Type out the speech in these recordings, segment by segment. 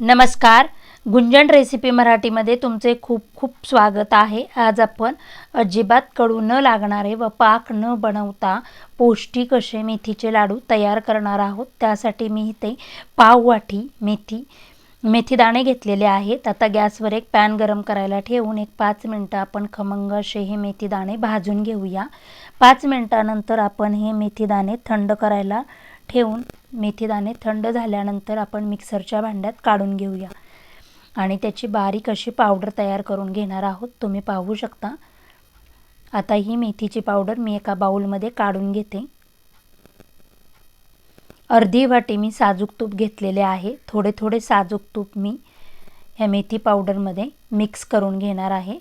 नमस्कार. गुंजन रेसिपी मराठीमध्ये तुमचे खूप खूप स्वागत आहे. आज आपण अजिबात कडू न लागणारे व पाक न बनवता पौष्टिक असे मेथीचे लाडू तयार करणार आहोत. त्यासाठी मी इथे पाव वाटी मेथी मेथीदाणे घेतलेले आहेत. आता गॅसवर एक पॅन गरम करायला ठेवून एक पाच मिनटं आपण खमंग असे हे मेथीदाणे भाजून घेऊया. पाच मिनटानंतर आपण हे मेथीदाणे थंड करायला ठेवून मेथीदाणे थंड झाल्यानंतर आपण मिक्सरच्या भांड्यात काढून घेऊया. आणि त्याची बारीक अशी पावडर तयार करून घेणार आहोत. तुम्ही पाहू शकता. आता ही मेथीची पावडर मी एका बाऊलमध्ये काढून घेते. अर्धी वाटी मी साजूक तूप घेतलेले आहे. थोडे थोडे साजूक तूप मी ह्या मेथी पावडरमध्ये मिक्स करून घेणार आहे.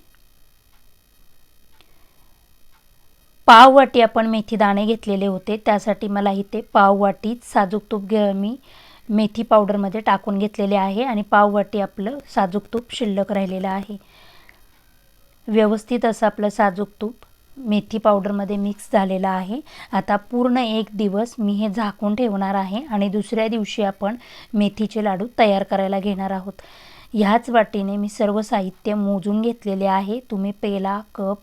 पाववाटी आपण मेथी दाणे घेतलेले होते. त्यासाठी मला इथे पाववाटीत साजूक तूप घे मी मेथी पावडरमध्ये टाकून घेतलेले आहे आणि पाववाटी आपलं साजूक तूप शिल्लक राहिलेलं आहे. व्यवस्थित असं आपलं साजूक तूप मेथी पावडरमध्ये मिक्स झालेलं आहे. आता पूर्ण एक दिवस मी हे झाकून ठेवणार आहे आणि दुसऱ्या दिवशी आपण मेथीचे लाडू तयार करायला घेणार आहोत. ह्याच वाटीने मी सर्व साहित्य मोजून घेतलेले आहे. तुम्ही पेला कप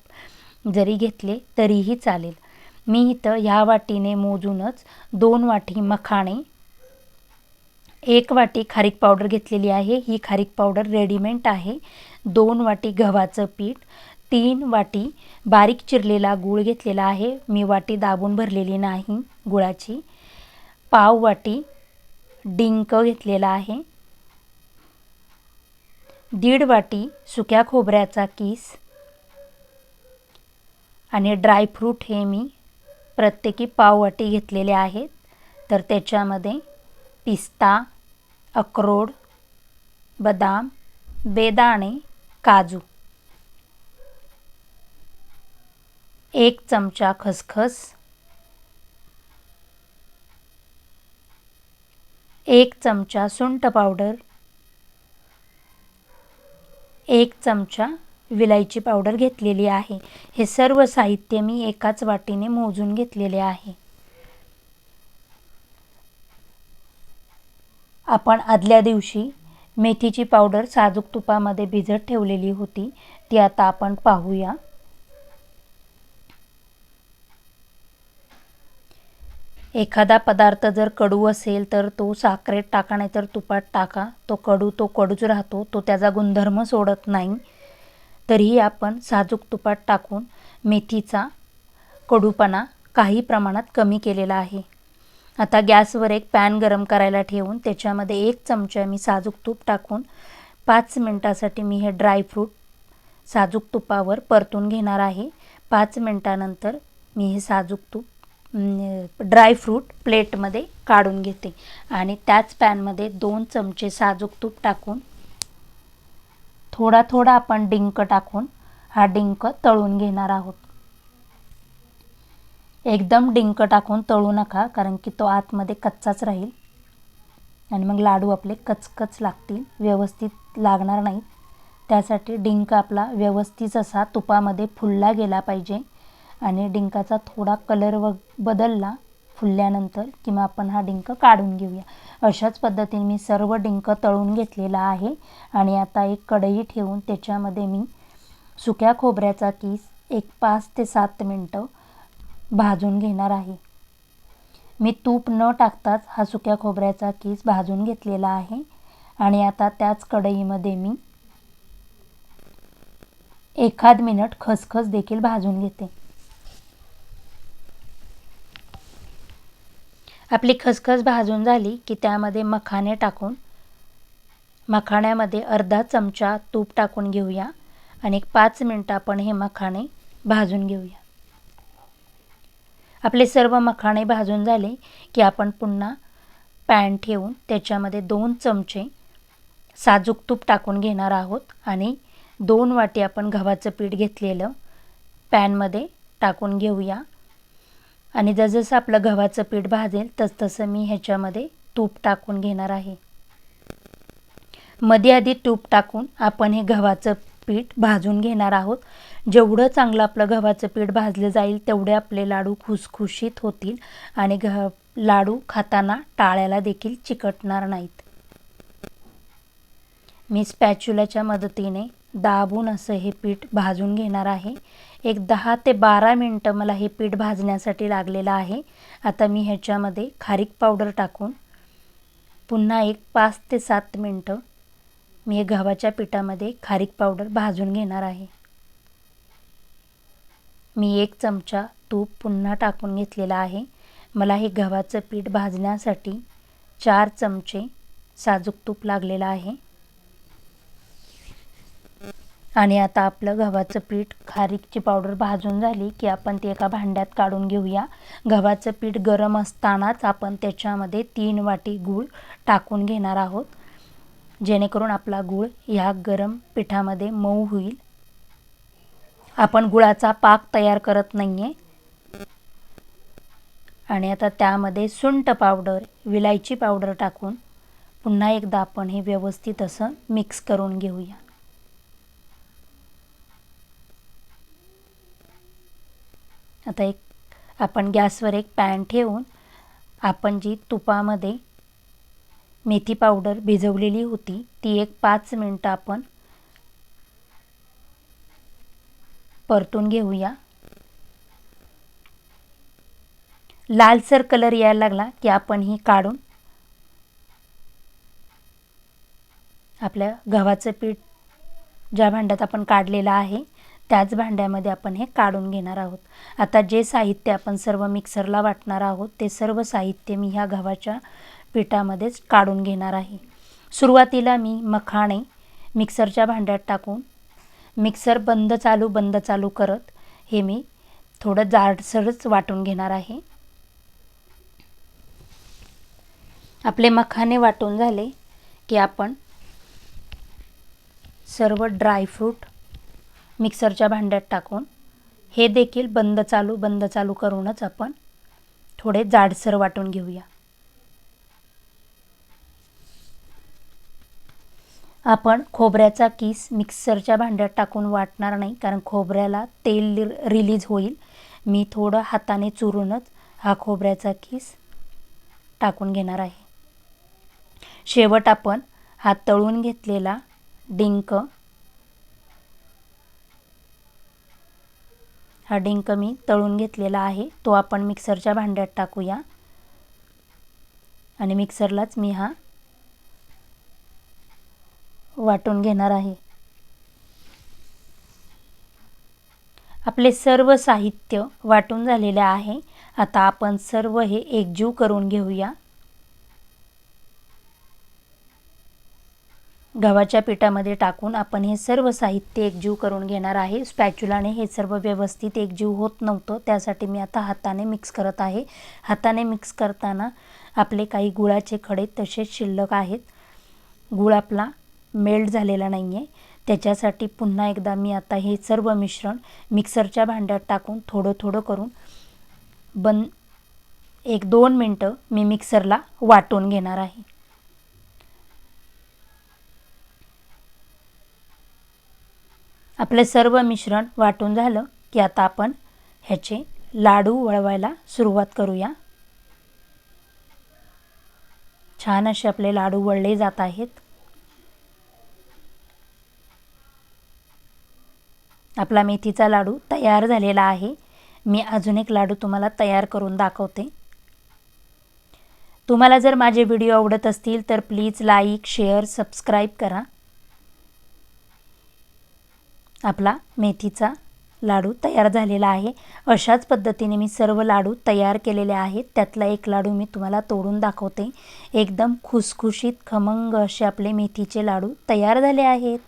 जरी घेतले तरीही चालेल. मी इथं ह्या वाटीने मोजूनच दोन वाटी मखाणे एक वाटी खारीक पावडर घेतलेली आहे. ही खारीक पावडर रेडीमेड आहे. दोन वाटी गव्हाचं पीठ तीन वाटी बारीक चिरलेला गूळ घेतलेला आहे. मी वाटी दाबून भरलेली नाही गुळाची. पाव वाटी डिंक घेतलेला आहे. दीड वाटी सुक्या खोबऱ्याचा किस आणि ड्रायफ्रूट हे मी प्रत्येकी पाववाटी घेतलेले आहेत. तर त्याच्यामध्ये पिस्ता अक्रोड बदाम बेदाणे काजू. एक चमचा खसखस. एक चमचा सुंठ पावडर. एक चमचा विलायची पावडर घेतलेली आहे. हे सर्व साहित्य मी एकाच वाटीने मोजून घेतलेले आहे. आपण आदल्या दिवशी मेथीची पावडर साजूक तुपामध्ये भिजत ठेवलेली होती. ती आता आपण पाहूया. एखादा पदार्थ जर कडू असेल तर तो साखरेत टाका नाही तर तुपात टाका. तो कडू तो कडूच राहतो. तो त्याचा गुणधर्म सोडत नाही. तरीही आपण साजूक तुपात टाकून मेथीचा कडूपणा काही प्रमाणात कमी केलेला आहे. आता गॅसवर एक पॅन गरम करायला ठेवून त्याच्यामध्ये एक चमचा मी साजूक तूप टाकून पाच मिनटासाठी मी हे ड्रायफ्रूट साजूक तुपावर परतून घेणार आहे. पाच मिनटानंतर मी हे साजूक तूप ड्रायफ्रूट प्लेटमध्ये काढून घेते आणि त्याच पॅनमध्ये दोन चमचे साजूक तूप टाकून थोडा थोडा आपण डिंक टाकून हा डिंक तळून घेणार आहोत. एकदम डिंक टाकून तळू नका कारण की तो आतमध्ये कच्चाच राहील. आणि मग लाडू आपले कचकच लागतील व्यवस्थित लागणार नाहीत. त्यासाठी डिंक आपला व्यवस्थित असा तुपामध्ये फुलला गेला पाहिजे. आणि डिंकाचा थोडा कलर व बदलला फुलल्यानंतर किंवा आपण हा डिंक काढून घेऊया. अशाच पद्धतीने मी सर्व डिंक तळून घेतलेला आहे. आणि आता एक कढई ठेवून त्याच्यामध्ये मी सुक्या खोबऱ्याचा किस एक पाच ते सात मिनटं भाजून घेणार आहे. मी तूप न टाकताच हा सुक्या खोबऱ्याचा किस भाजून घेतलेला आहे. आणि आता त्याच कढईमध्ये मी एखाद मिनिट खसखस देखील भाजून घेते. आपली खसखस भाजून झाली की त्यामध्ये मखाणे टाकून मखाण्यामध्ये अर्धा चमचा तूप टाकून घेऊया आणि एक पाच मिनटं आपण हे मखाणे भाजून घेऊया. आपले सर्व मखाणे भाजून झाले की आपण पुन्हा पॅन ठेवून त्याच्यामध्ये दोन चमचे साजूक तूप टाकून घेणार आहोत आणि दोन वाटी आपण गव्हाचं पीठ घेतलेलं पॅनमध्ये टाकून घेऊया. आणि जसजसं आपलं गव्हाचं पीठ भाजेल तसतसं मी ह्याच्यामध्ये तूप टाकून घेणार आहे. मध्ये आधी तूप टाकून आपण हे गव्हाचं पीठ भाजून घेणार आहोत. जेवढं चांगलं आपलं गव्हाचं पीठ भाजलं जाईल तेवढे आपले लाडू खुसखुशीत होतील आणि घ लाडू खाताना टाळ्याला देखील चिकटणार नाहीत. मी स्पॅच्युलाच्या मदतीने दाबून असं हे पीठ भाजून घेणार आहे. एक दहा ते बारा मिनटं मला हे पीठ भाजण्यासाठी लागलेलं आहे. आता मी ह्याच्यामध्ये खारीक पावडर टाकून पुन्हा एक पाच ते सात मिनटं मी हे गव्हाच्या पिठामध्ये खारीक पावडर भाजून घेणार आहे. मी एक चमचा तूप पुन्हा टाकून घेतलेला आहे. मला हे गव्हाचं पीठ भाजण्यासाठी चार चमचे साजूक तूप लागलेलं आहे. आणि आता आपलं गव्हाचं पीठ खारीकची पावडर भाजून झाली की आपण ती एका भांड्यात काढून घेऊया. गव्हाचं पीठ गरम असतानाच आपण त्याच्यामध्ये तीन वाटी गूळ टाकून घेणार आहोत. जेणेकरून आपला गूळ ह्या गरम पिठामध्ये मऊ होईल. आपण गुळाचा पाक तयार करत नाही आहे आणि आता त्यामध्ये सुंठ पावडर विलायची पावडर टाकून पुन्हा एकदा आपण हे व्यवस्थित असं मिक्स करून घेऊया. आता एक आपण गॅसवर एक पॅन ठेवून आपण जी तुपामध्ये मेथी पावडर भिजवलेली होती ती एक पाच मिनटं आपण परतून घेऊया. लालसर कलर यायला लागला की आपण ही काढून आपल्या गव्हाचं पीठ ज्या भांड्यात आपण काढलेलं आहे त्याच भांड्यामध्ये आपण हे काढून घेणार आहोत. आता जे साहित्य आपण सर्व मिक्सरला वाटणार आहोत ते सर्व साहित्य मी ह्या गव्हाच्या पिठामध्येच काढून घेणार आहे. सुरुवातीला मी मखाणे मिक्सरच्या भांड्यात टाकून मिक्सर बंद चालू बंद चालू करत हे मी थोडं जाडसरच वाटून घेणार आहे. आपले मखाने वाटून झाले की आपण सर्व ड्रायफ्रूट मिक्सरच्या भांड्यात टाकून हे देखील बंद चालू बंद चालू करूनच आपण थोडे जाडसर वाटून घेऊया. आपण खोबऱ्याचा किस मिक्सरच्या भांड्यात टाकून वाटणार नाही कारण खोबऱ्याला तेल रिलीज होईल. मी थोडं हाताने चुरूनच हा खोबऱ्याचा किस टाकून घेणार आहे. शेवट आपण हा तळून घेतलेला डिंक हा डिंक मी तळून घेतलेला आहे. तो आपण मिक्सरच्या भांड्यात टाकूया. आणि मिक्सरलाच मी हा वाटून घेणार आहे. आपले सर्व साहित्य वाटून झालेले आहे. आता आपण सर्व हे एकजीव करून घेऊया. गव्हाच्या पिठामध्ये टाकून आपण हे सर्व साहित्य एकजीव करून घेणार आहे. स्पॅच्युलाने हे सर्व व्यवस्थित एकजीव होत नव्हतं. त्यासाठी मी आता हाताने मिक्स करत आहे. हाताने मिक्स करताना आपले काही गुळाचे खडे तसेच शिल्लक आहेत. गुळ आपला मेल्ट झालेला नाही आहे त्याच्यासाठी पुन्हा एकदा मी आता हे सर्व मिश्रण मिक्सरच्या भांड्यात टाकून थोडं थोडं करून बन एक दोन मिनटं मी मिक्सरला वाटून घेणार आहे. आपलं सर्व मिश्रण वाटून झालं की आता आपण ह्याचे लाडू वळवायला सुरुवात करूया. छान असे आपले लाडू वळले जात आहेत. आपला मेथीचा लाडू तयार झालेला आहे. मी अजून एक लाडू तुम्हाला तयार करून दाखवते. तुम्हाला जर माझे व्हिडिओ आवडत असतील तर प्लीज लाईक शेअर सबस्क्राईब करा. आपला मेथीचा लाडू तयार झालेला आहे. अशाच पद्धतीने मी सर्व लाडू तयार केलेले आहेत. त्यातला एक लाडू मी तुम्हाला तोडून दाखवते. एकदम खुसखुशीत खमंग असे आपले मेथीचे लाडू तयार झाले आहेत.